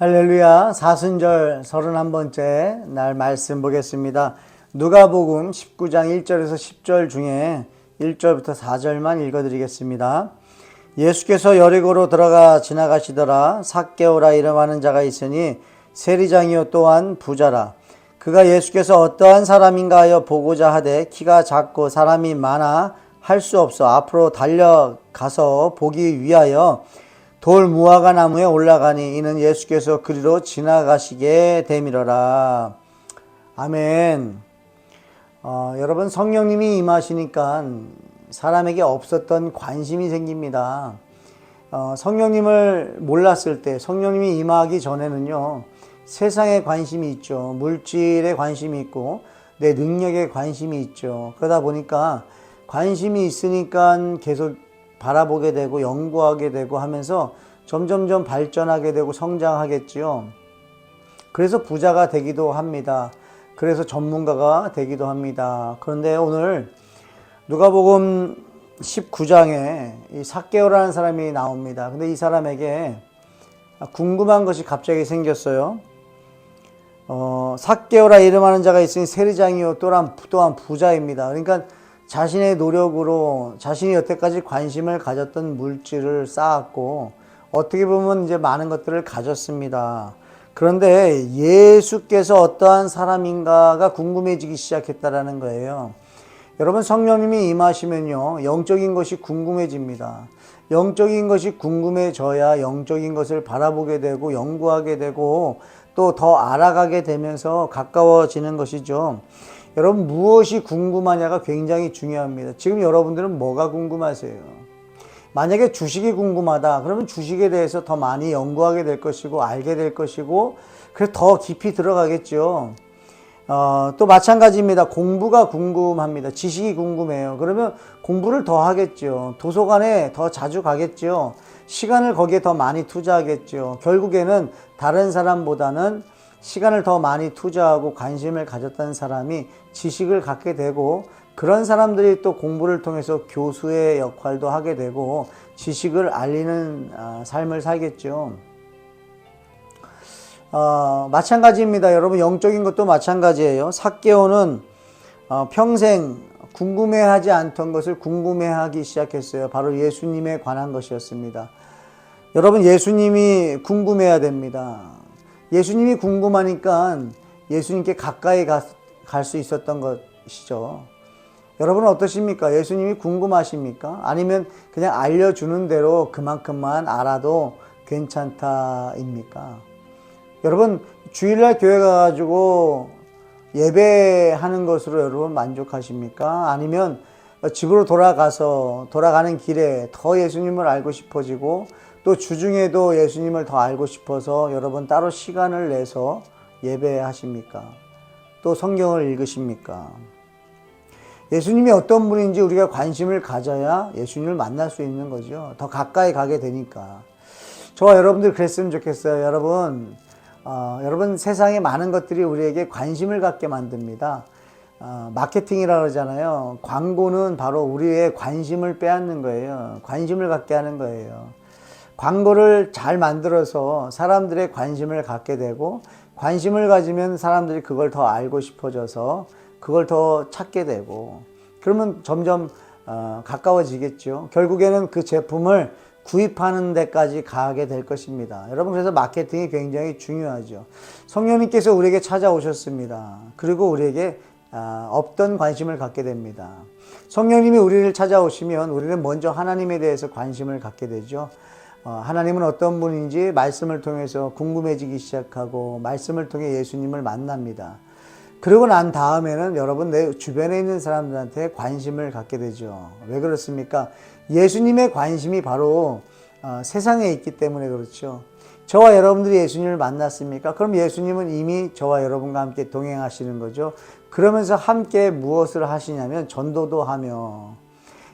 할렐루야 사순절 31번째 날 말씀 보겠습니다. 누가복음 19장 1절에서 10절 중에 1절부터 4절만 읽어드리겠습니다. 예수께서 여리고로 들어가 지나가시더라 삭개오라 이름하는 자가 있으니 세리장이요 또한 부자라 그가 예수께서 어떠한 사람인가 하여 보고자 하되 키가 작고 사람이 많아 할 수 없어 앞으로 달려가서 보기 위하여 돌 무화과 나무에 올라가니 이는 예수께서 그리로 지나가시게 되밀어라. 아멘. 어, 여러분 성령님이 임하시니까 사람에게 없었던 관심이 생깁니다. 어, 성령님을 몰랐을 때 성령님이 임하기 전에는요 세상에 관심이 있죠. 물질에 관심이 있고 내 능력에 관심이 있죠. 그러다 보니까 관심이 있으니까 계속 바라보게 되고 연구하게 되고 하면서 점점점 발전하게 되고 성장하겠지요. 그래서 부자가 되기도 합니다. 그래서 전문가가 되기도 합니다. 그런데 오늘 누가복음 19장에 이 삭개오라는 사람이 나옵니다. 근데 이 사람에게 궁금한 것이 갑자기 생겼어요. 어, 삭개오라 이름하는 자가 있으니 세리장이요 또한 또한 부자입니다. 그러니까 자신의 노력으로 자신이 여태까지 관심을 가졌던 물질을 쌓았고 어떻게 보면 이제 많은 것들을 가졌습니다. 그런데 예수께서 어떠한 사람인가가 궁금해지기 시작했다라는 거예요. 여러분 성령님이 임하시면요 영적인 것이 궁금해집니다. 영적인 것이 궁금해져야 영적인 것을 바라보게 되고 연구하게 되고 또 더 알아가게 되면서 가까워지는 것이죠. 여러분 무엇이 궁금하냐가 굉장히 중요합니다. 지금 여러분들은 뭐가 궁금하세요? 만약에 주식이 궁금하다. 그러면 주식에 대해서 더 많이 연구하게 될 것이고 알게 될 것이고 그래서 더 깊이 들어가겠죠. 어, 또 마찬가지입니다. 공부가 궁금합니다. 지식이 궁금해요. 그러면 공부를 더 하겠죠. 도서관에 더 자주 가겠죠. 시간을 거기에 더 많이 투자하겠죠. 결국에는 다른 사람보다는 시간을 더 많이 투자하고 관심을 가졌다는 사람이 지식을 갖게 되고 그런 사람들이 또 공부를 통해서 교수의 역할도 하게 되고 지식을 알리는 아, 삶을 살겠죠. 어, 마찬가지입니다. 여러분 영적인 것도 마찬가지예요. 삭개오는 어, 평생 궁금해하지 않던 것을 궁금해하기 시작했어요. 바로 예수님에 관한 것이었습니다. 여러분 예수님이 궁금해야 됩니다. 예수님이 궁금하니까 예수님께 가까이 갈 수 있었던 것이죠. 여러분은 어떠십니까? 예수님이 궁금하십니까? 아니면 그냥 알려주는 대로 그만큼만 알아도 괜찮다입니까? 여러분, 주일날 교회 가가지고 예배하는 것으로 여러분 만족하십니까? 아니면 집으로 돌아가서 돌아가는 길에 더 예수님을 알고 싶어지고 또 주중에도 예수님을 더 알고 싶어서 여러분 따로 시간을 내서 예배하십니까? 또 성경을 읽으십니까? 예수님이 어떤 분인지 우리가 관심을 가져야 예수님을 만날 수 있는 거죠. 더 가까이 가게 되니까. 저와 여러분들 그랬으면 좋겠어요. 여러분, 어, 여러분 세상에 많은 것들이 우리에게 관심을 갖게 만듭니다. 어, 마케팅이라 그러잖아요. 광고는 바로 우리의 관심을 빼앗는 거예요. 관심을 갖게 하는 거예요. 광고를 잘 만들어서 사람들의 관심을 갖게 되고 관심을 가지면 사람들이 그걸 더 알고 싶어져서 그걸 더 찾게 되고 그러면 점점 어, 가까워지겠죠. 결국에는 그 제품을 구입하는 데까지 가게 될 것입니다. 여러분 그래서 마케팅이 굉장히 중요하죠. 성령님께서 우리에게 찾아오셨습니다. 그리고 우리에게 아, 없던 관심을 갖게 됩니다. 성령님이 우리를 찾아오시면 우리는 먼저 하나님에 대해서 관심을 갖게 되죠. 어, 하나님은 어떤 분인지 말씀을 통해서 궁금해지기 시작하고 말씀을 통해 예수님을 만납니다. 그러고 난 다음에는 여러분 내 주변에 있는 사람들한테 관심을 갖게 되죠. 왜 그렇습니까? 예수님의 관심이 바로 어, 세상에 있기 때문에 그렇죠. 저와 여러분들이 예수님을 만났습니까? 그럼 예수님은 이미 저와 여러분과 함께 동행하시는 거죠. 그러면서 함께 무엇을 하시냐면 전도도 하며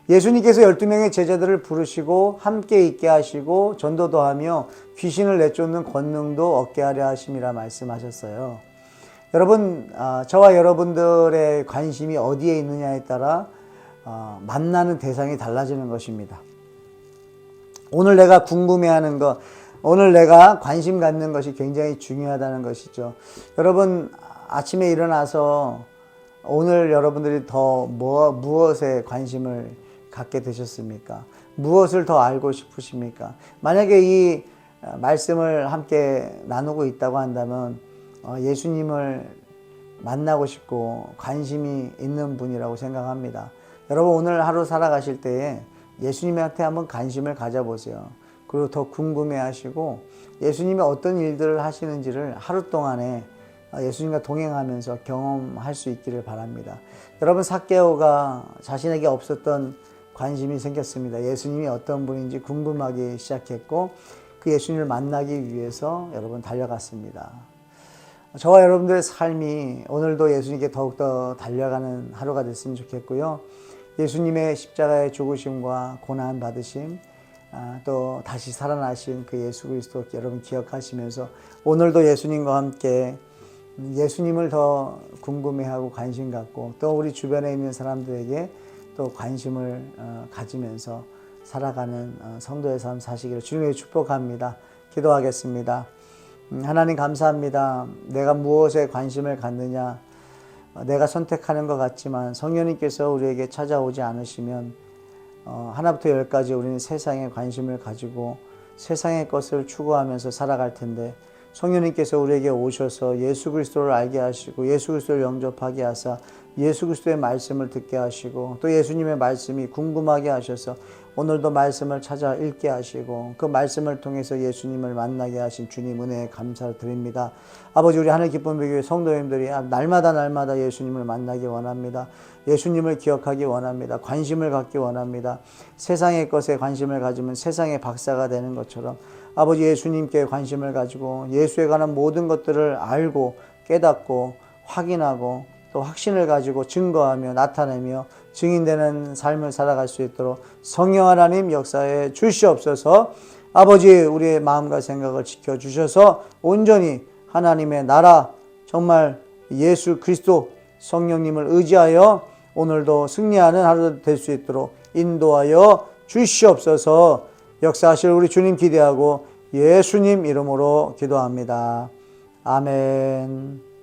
예수님께서 12명의 제자들을 부르시고 함께 있게 하시고 전도도 하며 귀신을 내쫓는 권능도 얻게 하려 하심이라 말씀하셨어요. 여러분, 아, 저와 여러분들의 관심이 어디에 있느냐에 따라 어, 만나는 대상이 달라지는 것입니다. 오늘 내가 궁금해하는 것, 오늘 내가 관심 갖는 것이 굉장히 중요하다는 것이죠. 여러분 아침에 일어나서 오늘 여러분들이 더 뭐, 무엇에 관심을 갖게 되셨습니까? 무엇을 더 알고 싶으십니까? 만약에 이 어, 말씀을 함께 나누고 있다고 한다면 어, 예수님을 만나고 싶고 관심이 있는 분이라고 생각합니다. 여러분 오늘 하루 살아가실 때에 예수님한테 한번 관심을 가져보세요. 그리고 더 궁금해 하시고 예수님이 어떤 일들을 하시는지를 하루 동안에 예수님과 동행하면서 경험할 수 있기를 바랍니다. 여러분 사케오가 자신에게 없었던 관심이 생겼습니다. 예수님이 어떤 분인지 궁금하기 시작했고 그 예수님을 만나기 위해서 여러분 달려갔습니다. 저와 여러분들의 삶이 오늘도 예수님께 더욱더 달려가는 하루가 됐으면 좋겠고요. 예수님의 십자가의 죽으심과 고난 받으심, 아, 또 다시 살아나신 그 예수 그리스도 여러분 기억하시면서 오늘도 예수님과 함께 예수님을 더 궁금해하고 관심 갖고 또 우리 주변에 있는 사람들에게 또 관심을 어, 가지면서 살아가는 어, 성도의 삶 사시기를 주님의 축복합니다. 기도하겠습니다. 음, 하나님 감사합니다. 내가 무엇에 관심을 갖느냐 어, 내가 선택하는 것 같지만 성령님께서 우리에게 찾아오지 않으시면 어, 하나부터 열까지 우리는 세상에 관심을 가지고 세상의 것을 추구하면서 살아갈 텐데 성령님께서 우리에게 오셔서 예수 그리스도를 알게 하시고 예수 그리스도를 영접하게 하사 예수 그리스도의 말씀을 듣게 하시고 또 예수님의 말씀이 궁금하게 하셔서 오늘도 말씀을 찾아 읽게 하시고 그 말씀을 통해서 예수님을 만나게 하신 주님 은혜에 감사를 드립니다. 아버지 우리 하늘 기쁨 교회 성도님들이 날마다 날마다 예수님을 만나기 원합니다. 예수님을 기억하기 원합니다. 관심을 갖기 원합니다. 세상의 것에 관심을 가지면 세상의 박사가 되는 것처럼 아버지 예수님께 관심을 가지고 예수에 관한 모든 것들을 알고 깨닫고 확인하고 또 확신을 가지고 증거하며 나타내며 증인되는 삶을 살아갈 수 있도록 성령 하나님 역사에 주시옵소서 아버지 우리의 마음과 생각을 지켜주셔서 온전히 하나님의 나라 정말 예수 그리스도 성령님을 의지하여 오늘도 승리하는 하루 될 수 있도록 인도하여 주시옵소서 역사하실 우리 주님 기대하고 예수님 이름으로 기도합니다. 아멘.